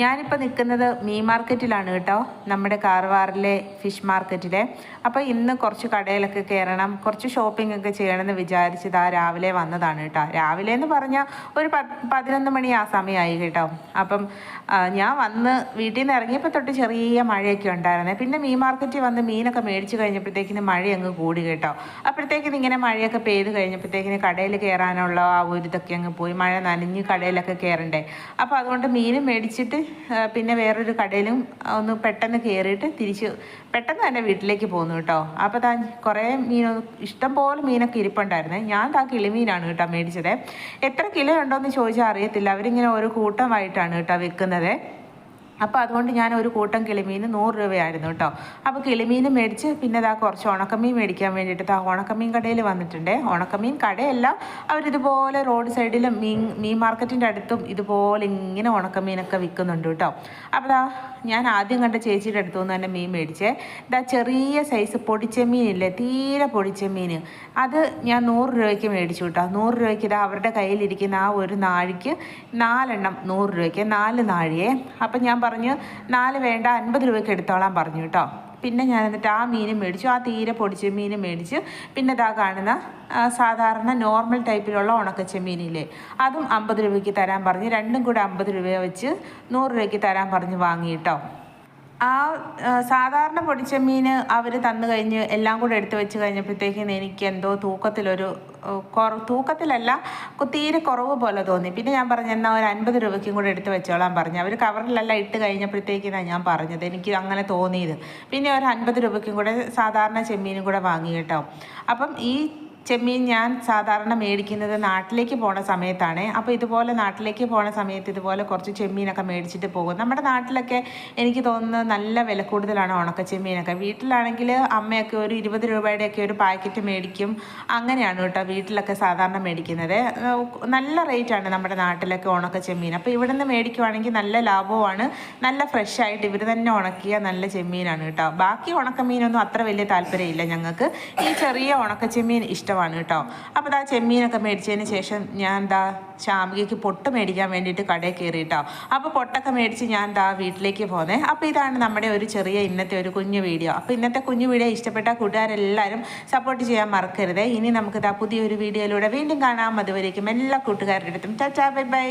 ഞാനിപ്പോൾ നിൽക്കുന്നത് മീൻ മാർക്കറ്റിലാണ് കേട്ടോ. നമ്മുടെ കാർവാറിലെ ഫിഷ് മാർക്കറ്റിലെ. അപ്പോൾ ഇന്ന് കുറച്ച് കടയിലൊക്കെ കയറണം കുറച്ച് ഷോപ്പിംഗ് ഒക്കെ ചെയ്യണമെന്ന് വിചാരിച്ചത് ആ രാവിലെ വന്നതാണ് കേട്ടോ. രാവിലെ എന്ന് പറഞ്ഞാൽ ഒരു പതിനൊന്ന് മണി ആ സമയമായി കേട്ടോ. അപ്പം ഞാൻ വന്ന് വീട്ടിൽ നിന്ന് ഇറങ്ങിയപ്പോൾ തൊട്ട് ചെറിയ മഴയൊക്കെ ഉണ്ടായിരുന്നേ. പിന്നെ മീൻ മാർക്കറ്റിൽ വന്ന് മീനൊക്കെ മേടിച്ച് കഴിഞ്ഞപ്പോഴത്തേക്കിന് മഴ അങ്ങ് കൂടി കേട്ടോ. അപ്പോഴത്തേക്കിന് ഇങ്ങനെ മഴയൊക്കെ പെയ്ത് കഴിഞ്ഞപ്പോഴത്തേക്കിന് കടയിൽ കയറാനുള്ള ആ ഒരു ഇതൊക്കെ അങ്ങ് പോയി. മഴ നനഞ്ഞ് കടയിലൊക്കെ കയറണ്ടേ. അപ്പോൾ അതുകൊണ്ട് മീനും മേടിച്ചിട്ട് പിന്നെ വേറൊരു കടയിലും ഒന്ന് പെട്ടെന്ന് കയറിയിട്ട് തിരിച്ച് പെട്ടെന്ന് തന്നെ വീട്ടിലേക്ക് പോന്നു കേട്ടോ. അപ്പോൾ താൻ കുറേ മീനോ ഇഷ്ടം പോലെ മീനൊക്കെ ഇരിപ്പുണ്ടായിരുന്നേ. ഞാൻ താ കിളിമീനാണ് കേട്ടോ മേടിച്ചത്. എത്ര കിലോ ഉണ്ടോയെന്ന് ചോദിച്ചാൽ അറിയത്തില്ല. അവരിങ്ങനെ ഓരോ കൂട്ടമായിട്ടാണ് കേട്ടോ വെക്കുന്നത് അപ്പോൾ അതുകൊണ്ട് ഞാൻ ഒരു കൂട്ടം കിളിമീൻ നൂറ് രൂപയായിരുന്നു കേട്ടോ. അപ്പോൾ കിളിമീൻ മേടിച്ച് പിന്നെ ഇതാ കുറച്ച് ഉണക്കമീൻ മേടിക്കാൻ വേണ്ടിയിട്ട് ആ ഉണക്കമീൻ കടയിൽ വന്നിട്ടുണ്ട്. ഉണക്കമീൻ കടയല്ല അവരിതുപോലെ റോഡ് സൈഡിലും മീൻ മീൻ മാർക്കറ്റിന്റെ അടുത്തും ഇതുപോലെ ഇങ്ങനെ ഉണക്കമീനൊക്കെ വിൽക്കുന്നുണ്ട് കേട്ടോ. അപ്പോൾ ദാ ഞാൻ ആദ്യം കണ്ട ചേച്ചിയുടെ അടുത്തു നിന്ന് തന്നെ മീൻ മേടിച്ചേ. ഇതാ ചെറിയ സൈസ് പൊടിച്ച മീനില്ലേ തീരെ പൊടിച്ച മീൻ അത് ഞാൻ നൂറ് രൂപയ്ക്ക് മേടിച്ചു കേട്ടോ. നൂറ് രൂപയ്ക്ക് ഇതാ അവരുടെ കയ്യിലിരിക്കുന്ന ആ ഒരു നാഴിക്ക് നാലെണ്ണം നൂറ് രൂപയ്ക്ക് നാല് നാഴിയെ അപ്പം ഞാൻ പറഞ്ഞു നാല് വേണ്ട അൻപത് രൂപയ്ക്ക് എടുത്തോളാൻ പറഞ്ഞു കേട്ടോ പിന്നെ ഞാൻ എന്നിട്ട് ആ മീൻ മേടിച്ചു ആ തീരെ പൊടിച്ച മീൻ മേടിച്ച്. പിന്നെ ഇതാ കാണുന്ന സാധാരണ നോർമൽ ടൈപ്പിലുള്ള ഉണക്കച്ചെമ്മീനില്ലേ അതും അമ്പത് രൂപയ്ക്ക് തരാൻ പറഞ്ഞ്. രണ്ടും കൂടെ അമ്പത് രൂപ വെച്ച് നൂറ് രൂപയ്ക്ക് തരാൻ പറഞ്ഞ് വാങ്ങി കേട്ടോ ആ സാധാരണ പൊടിച്ച മീൻ അവർ തന്നു കഴിഞ്ഞ് എല്ലാം കൂടെ എടുത്തു വെച്ച് കഴിഞ്ഞപ്പോഴത്തേക്കും എനിക്ക് എന്തോ തൂക്കത്തിലൊരു കുറവ് കുറ തൂക്കത്തിലല്ല തീരെ കുറവ് പോലെ തോന്നി. പിന്നെ ഞാൻ പറഞ്ഞു എന്നാൽ ഒരു അൻപത് രൂപയ്ക്കും കൂടെ എടുത്ത് വെച്ചോളാൻ പറഞ്ഞു. അവർ കവറിലെല്ലാം ഇട്ട് കഴിഞ്ഞപ്പോഴത്തേക്കിനാണ് ഞാൻ പറഞ്ഞത്. എനിക്ക് അങ്ങനെ തോന്നിയത്. പിന്നെ ഒരു അൻപത് രൂപയ്ക്കും കൂടെ സാധാരണ ചെമ്മീനും കൂടെ വാങ്ങി കേട്ടോ. അപ്പം ഈ ചെമ്മീൻ ഞാൻ സാധാരണ മേടിക്കുന്നത് നാട്ടിലേക്ക് പോണ സമയത്താണ്. അപ്പോൾ ഇതുപോലെ നാട്ടിലേക്ക് പോണ സമയത്ത് ഇതുപോലെ കുറച്ച് ചെമ്മീനൊക്കെ മേടിച്ചിട്ട് പോകും. നമ്മുടെ നാട്ടിലൊക്കെ എനിക്ക് തോന്നുന്നത് നല്ല വില കൂടുതലാണ് ഉണക്ക ചെമ്മീനൊക്കെ. വീട്ടിലാണെങ്കിൽ അമ്മയൊക്കെ ഒരു ഇരുപത് രൂപയുടെയൊക്കെ ഒരു പാക്കറ്റ് മേടിക്കും. അങ്ങനെയാണ് കേട്ടോ വീട്ടിലൊക്കെ സാധാരണ മേടിക്കുന്നത്. നല്ല റേറ്റാണ് നമ്മുടെ നാട്ടിലൊക്കെ ഉണക്ക ചെമ്മീൻ. അപ്പോൾ ഇവിടെ നിന്ന് മേടിക്കുവാണെങ്കിൽ നല്ല ലാഭവുമാണ്. നല്ല ഫ്രഷ് ആയിട്ട് ഇവർ തന്നെ ഉണക്കിയ നല്ല ചെമ്മീനാണ് കേട്ടോ. ബാക്കി ഉണക്കമീനൊന്നും അത്ര വലിയ താല്പര്യമില്ല ഞങ്ങൾക്ക്. ഈ ചെറിയ ഉണക്ക ചെമ്മീൻ ഇഷ്ടമാണ് കേട്ടോ. അപ്പോൾ ഇതാ ചെമ്മീനൊക്കെ മേടിച്ചതിന് ശേഷം ഞാൻ എന്താ ശാമികയ്ക്ക് പൊട്ട് മേടിക്കാൻ വേണ്ടിയിട്ട് കടയിൽ കയറി കേട്ടോ. അപ്പോൾ പൊട്ടൊക്കെ മേടിച്ച് ഞാൻ എന്താ വീട്ടിലേക്ക് പോന്നേ. അപ്പോൾ ഇതാണ് നമ്മുടെ ഒരു ചെറിയ ഇന്നത്തെ ഒരു കുഞ്ഞു വീഡിയോ. അപ്പോൾ ഇന്നത്തെ കുഞ്ഞു വീഡിയോ ഇഷ്ടപ്പെട്ട കൂട്ടുകാരെല്ലാവരും സപ്പോർട്ട് ചെയ്യാൻ മറക്കരുത്. ഇനി നമുക്ക് ദാ പുതിയൊരു വീഡിയോയിലൂടെ വീണ്ടും കാണാം. അതുവരേക്കും എല്ലാ കൂട്ടുകാരുടെ അടുത്തും. ചാച്ചാ ബൈ ബൈ.